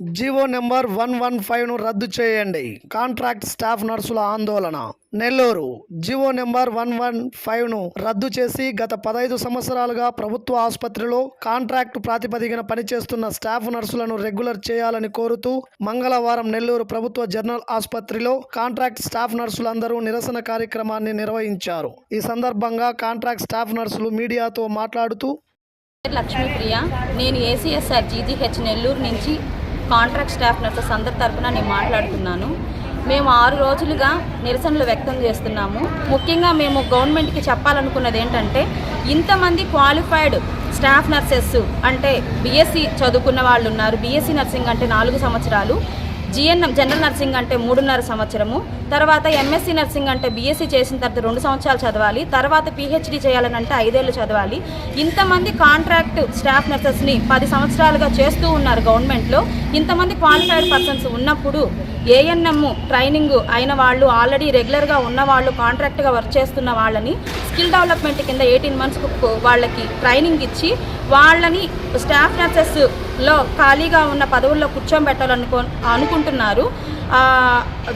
GO number one one ఫైవ్ను రద్దు చేయండి. కాంట్రాక్ట్ స్టాఫ్ నర్సుల ఆందోళన. Nellore. GO number one one ఫైవ్ను రద్దు చేసి గత పదహైదు సంవత్సరాలుగా ప్రభుత్వ ఆసుపత్రిలో కాంట్రాక్ట్ ప్రాతిపదికన పనిచేస్తున్న స్టాఫ్ నర్సులను రెగ్యులర్ చేయాలని కోరుతూ మంగళవారం నెల్లూరు ప్రభుత్వ జనరల్ ఆసుపత్రిలో కాంట్రాక్ట్ స్టాఫ్ నర్సులందరూ నిరసన కార్యక్రమాన్ని నిర్వహించారు. ఈ సందర్భంగా కాంట్రాక్ట్ స్టాఫ్ నర్సులు మీడియాతో మాట్లాడుతూ లక్ష్మీప్రియ నేను ఏసీఎస్ఆర్ జీజీహెచ్ నెల్లూరు నుంచి కాంట్రాక్ట్ స్టాఫ్ నర్సెస్ అందరి తరఫున నేను మాట్లాడుతున్నాను. మేము ఆరు రోజులుగా నిరసనలు వ్యక్తం చేస్తున్నాము. ముఖ్యంగా మేము గవర్నమెంట్కి చెప్పాలనుకున్నది ఏంటంటే ఇంతమంది క్వాలిఫైడ్ స్టాఫ్ నర్సెస్ అంటే బీఎస్సీ చదువుకున్న వాళ్ళు ఉన్నారు. బీఎస్సీ నర్సింగ్ అంటే నాలుగు సంవత్సరాలు. జిఎన్ఎం జనరల్ నర్సింగ్ అంటే మూడున్నర సంవత్సరము తర్వాత ఎంఎస్సీ నర్సింగ్ అంటే బీఎస్సీ చేసిన తర్వాత రెండు సంవత్సరాలు చదవాలి తర్వాత పిహెచ్డి చేయాలని అంటే ఐదేళ్ళు చదవాలి. ఇంతమంది కాంట్రాక్ట్ స్టాఫ్ నర్సెస్ని పది సంవత్సరాలుగా చేస్తూ ఉన్నారు గవర్నమెంట్లో. ఇంతమంది క్వాలిఫైడ్ పర్సన్స్ ఉన్నప్పుడు ఏఎన్ఎం ట్రైనింగ్ అయిన వాళ్ళు ఆల్రెడీ రెగ్యులర్గా ఉన్న వాళ్ళు కాంట్రాక్ట్గా వర్క్ చేస్తున్న వాళ్ళని స్కిల్ డెవలప్మెంట్ కింద ఎయిటీన్ మంత్స్కు వాళ్ళకి ట్రైనింగ్ ఇచ్చి వాళ్ళని స్టాఫ్ నర్సెస్లో ఖాళీగా ఉన్న పదవుల్లో కూర్చోబెట్టాలనుకో అనుకుంటున్నారు.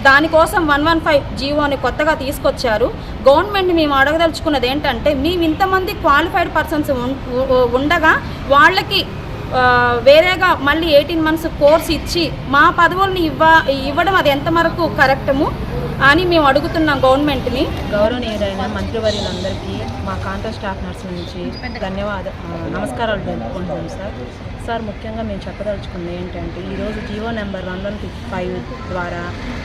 దానికోసం వన్ వన్ ఫైవ్ జీవోని కొత్తగా తీసుకొచ్చారు. గవర్నమెంట్ మేము అడగదలుచుకున్నది ఏంటంటే మేము ఇంతమంది క్వాలిఫైడ్ పర్సన్స్ ఉండగా వాళ్ళకి వేరేగా మళ్ళీ ఎయిటీన్ మంత్స్ కోర్స్ ఇచ్చి మా పదవుల్ని ఇవ్వ ఇవ్వడం అది ఎంతవరకు కరెక్టము అని మేము అడుగుతున్నాం గవర్నమెంట్ని. గౌరవనీయులైన మంత్రివర్యులందరికీ మా కాంట్రాక్ట్ స్టాఫ్ నర్స్ నుంచి ధన్యవాద నమస్కారాలు తెలుపుకుంటున్నాం సార్. సార్ ముఖ్యంగా మేము చెప్పదలుచుకుంది ఏంటంటే ఈరోజు GO number one one five ద్వారా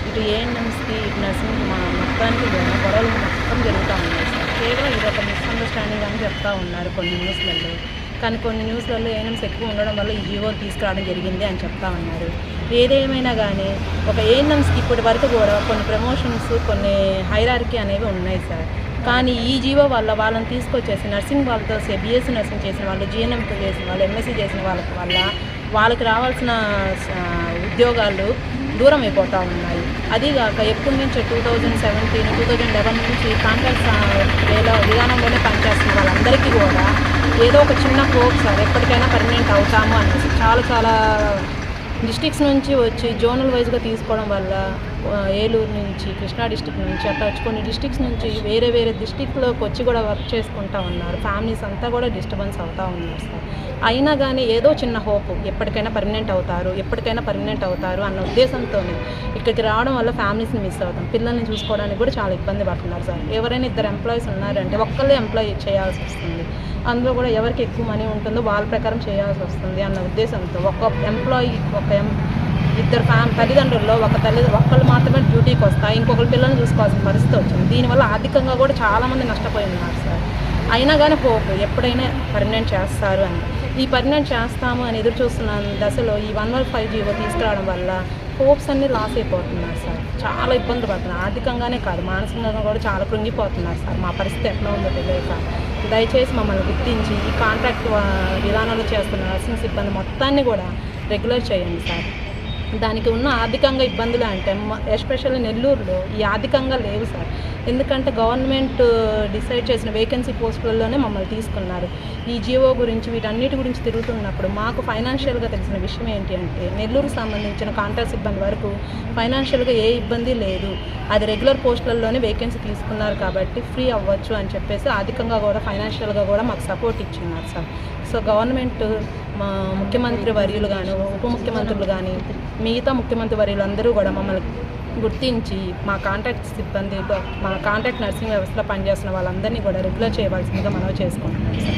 ఇటు ఏఎన్ఎంస్కి ఇటు నర్సింగ్ మా మొత్తానికి గొడవలు మొత్తం జరుగుతూ ఉన్నాయి సార్. కేవలం ఇది ఒక మిస్అండర్స్టాండింగ్ అని చెప్తా ఉన్నారు కొన్ని న్యూస్లలో. కానీ కొన్ని న్యూస్లలో ఏఎన్ఎంస్ ఎక్కువ ఉండడం వల్ల ఈ జీవో తీసుకురావడం జరిగింది అని చెప్తా ఉన్నారు. ఏదేమైనా కానీ ఒక ఏఎన్ఎంస్కి ఇప్పటి వరకు కూడా కొన్ని ప్రమోషన్స్ కొన్ని హైరార్కీ అనేవి ఉన్నాయి సార్. కానీ ఈ జీవో వల్ల వాళ్ళని తీసుకొచ్చేసి నర్సింగ్ వాళ్ళతో బీఎస్సీ నర్సింగ్ చేసిన వాళ్ళు జిఎన్ఎంతో చేసిన వాళ్ళు ఎంఎస్సీ చేసిన వాళ్ళకి వల్ల వాళ్ళకి రావాల్సిన ఉద్యోగాలు దూరం అయిపోతూ ఉన్నాయి. అదీగాక ఎప్పటి నుంచో two thousand seventeen two thousand eleven నుంచి కాంట్రాక్ట్ వేల విధానంలోనే పనిచేస్తున్న వాళ్ళందరికీ కూడా ఏదో ఒక చిన్న హోప్ సార్ ఎప్పటికైనా పర్మనెంట్ అవుతాము అనేసి చాలా చాలా డిస్టిక్స్ నుంచి వచ్చి జోనల్ వైజ్గా తీసుకోవడం వల్ల ఏలూరు నుంచి కృష్ణా డిస్టిక్ నుంచి అట్లా వచ్చి కొన్ని డిస్టిక్స్ నుంచి వేరే వేరే డిస్టిక్లోకి వచ్చి కూడా వర్క్ చేసుకుంటూ ఉన్నారు. ఫ్యామిలీస్ అంతా కూడా డిస్టర్బెన్స్ అవుతూ ఉన్నారు సార్. అయినా కానీ ఏదో చిన్న హోప్ ఎప్పటికైనా పర్మనెంట్ అవుతారు ఎప్పటికైనా పర్మనెంట్ అవుతారు అన్న ఉద్దేశంతోనే ఇక్కడికి రావడం వల్ల ఫ్యామిలీస్ని మిస్ అవుతాం. పిల్లల్ని చూసుకోవడానికి కూడా చాలా ఇబ్బంది పడుతున్నారు సార్. ఎవరైనా ఇద్దరు ఎంప్లాయీస్ ఉన్నారంటే ఒక్కళ్ళే ఎంప్లాయీ చేయాల్సి వస్తుంది. అందులో కూడా ఎవరికి ఎక్కువ మనీ ఉంటుందో వాళ్ళ ప్రకారం చేయాల్సి వస్తుంది అన్న ఉద్దేశంతో ఒక ఎంప్లాయీ ఒక ఇద్దరు ఫ్యామ్ తల్లిదండ్రుల్లో ఒక తల్లి ఒక్కళ్ళు మాత్రమే డ్యూటీకి వస్తాయి ఇంకొకరు పిల్లల్ని చూసుకోవాల్సిన పరిస్థితి వచ్చింది. దీనివల్ల ఆర్థికంగా కూడా చాలామంది నష్టపోయి ఉన్నారు సార్. అయినా కానీ హోప్ ఎప్పుడైనా పర్మనెంట్ చేస్తారు అని. ఈ పర్మనెంట్ చేస్తాము అని ఎదురు చూస్తున్న దశలో ఈ వన్ వన్ ఫైవ్ జీవో తీసుకురావడం వల్ల హోప్స్ అన్నీ లాస్ అయిపోతున్నారు సార్. చాలా ఇబ్బంది పడుతున్నారు. ఆర్థికంగానే కాదు మానసికంగా కూడా చాలా కృంగిపోతున్నారు సార్. మా పరిస్థితి ఎట్లా ఉందో తెలియక. దయచేసి మమ్మల్ని గుర్తించి ఈ కాంట్రాక్ట్ విధానంలో చేస్తున్న నర్సింగ్ సిబ్బంది మొత్తాన్ని కూడా రెగ్యులర్ చేయండి సార్. దానికి ఉన్న ఆర్థికంగా ఇబ్బందులు అంటే ఎస్పెషల్లీ నెల్లూరులో ఈ ఆర్థికంగా లేవు సార్. ఎందుకంటే గవర్నమెంట్ డిసైడ్ చేసిన వేకెన్సీ పోస్టులలోనే మమ్మల్ని తీసుకున్నారు. ఈ జియో గురించి వీటన్నిటి గురించి తిరుగుతున్నప్పుడు మాకు ఫైనాన్షియల్గా తెలిసిన విషయం ఏంటి అంటే నెల్లూరుకు సంబంధించిన కాంట్రాక్ట్ సిబ్బంది వరకు ఫైనాన్షియల్గా ఏ ఇబ్బంది లేదు. అది రెగ్యులర్ పోస్టులలోనే వేకెన్సీ తీసుకున్నారు కాబట్టి ఫ్రీ అవ్వచ్చు అని చెప్పేసి ఆర్థికంగా కూడా ఫైనాన్షియల్గా కూడా మాకు సపోర్ట్ ఇచ్చిన్నారు సార్. సో గవర్నమెంట్ మా ముఖ్యమంత్రి వర్యులు కానీ ఉప ముఖ్యమంత్రులు కానీ మిగతా ముఖ్యమంత్రి వర్యులు అందరూ కూడా మమ్మల్ని గుర్తించి మా కాంట్రాక్ట్ సిబ్బంది మా కాంట్రాక్ట్ నర్సింగ్ వ్యవస్థలో పనిచేస్తున్న వాళ్ళందరినీ కూడా రెగ్యులర్ చేయవలసిందిగా మనం చేసుకుంటున్నాం సార్